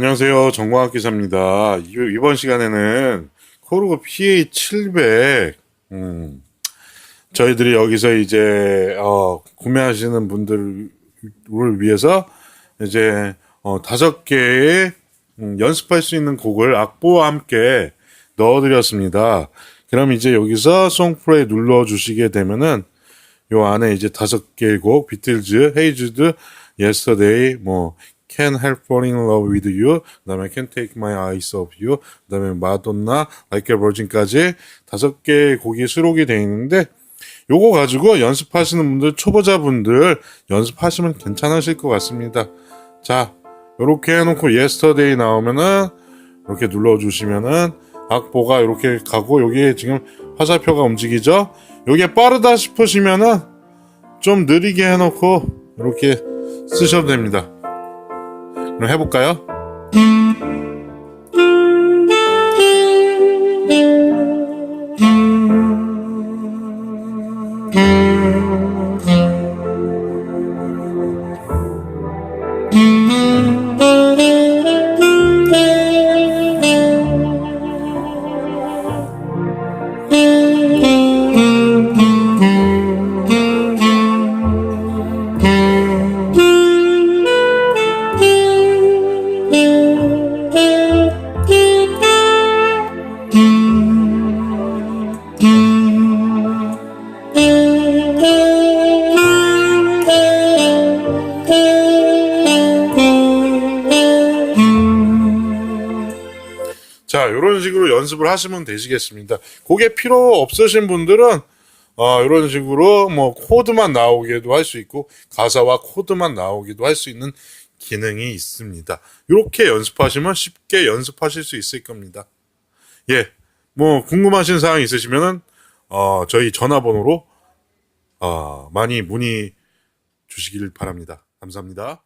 안녕하세요. 정광학 기사입니다. 이- 이번 시간에는 코르그 PA700, 음, 저희들이 여기서 이제, 어, 구매하시는 분들을 위해서 이제, 어, 다섯 개의 음, 연습할 수 있는 곡을 악보와 함께 넣어드렸습니다. 그럼 이제 여기서 송프레이 눌러주시게 되면은 요 안에 이제 다섯 개의 곡, 비틀즈, 헤이즈드, yesterday, 뭐, Can't Help Falling in Love with You, 그다음에 Can't Take My Eyes Off You, 그다음에 마돈나, Like a Virgin까지 다섯 개의 곡이 수록이 되어 있는데 요거 가지고 연습하시는 분들, 초보자분들 연습하시면 괜찮으실 것 같습니다. 자, 요렇게 해놓고 yesterday 나오면은 이렇게 눌러주시면은 악보가 이렇게 가고 여기에 지금 화살표가 움직이죠? 요게 빠르다 싶으시면은 좀 느리게 해놓고 이렇게 쓰셔도 됩니다. 그럼 해볼까요? 자, 이런 식으로 연습을 하시면 되시겠습니다. 그게 필요 없으신 분들은 어, 이런 식으로 뭐 코드만 나오게도 할 수 있고 가사와 코드만 나오기도 할 수 있는 기능이 있습니다. 이렇게 연습하시면 쉽게 연습하실 수 있을 겁니다. 예, 뭐 궁금하신 사항 있으시면은 어, 저희 전화번호로 어, 많이 문의 주시길 바랍니다. 감사합니다.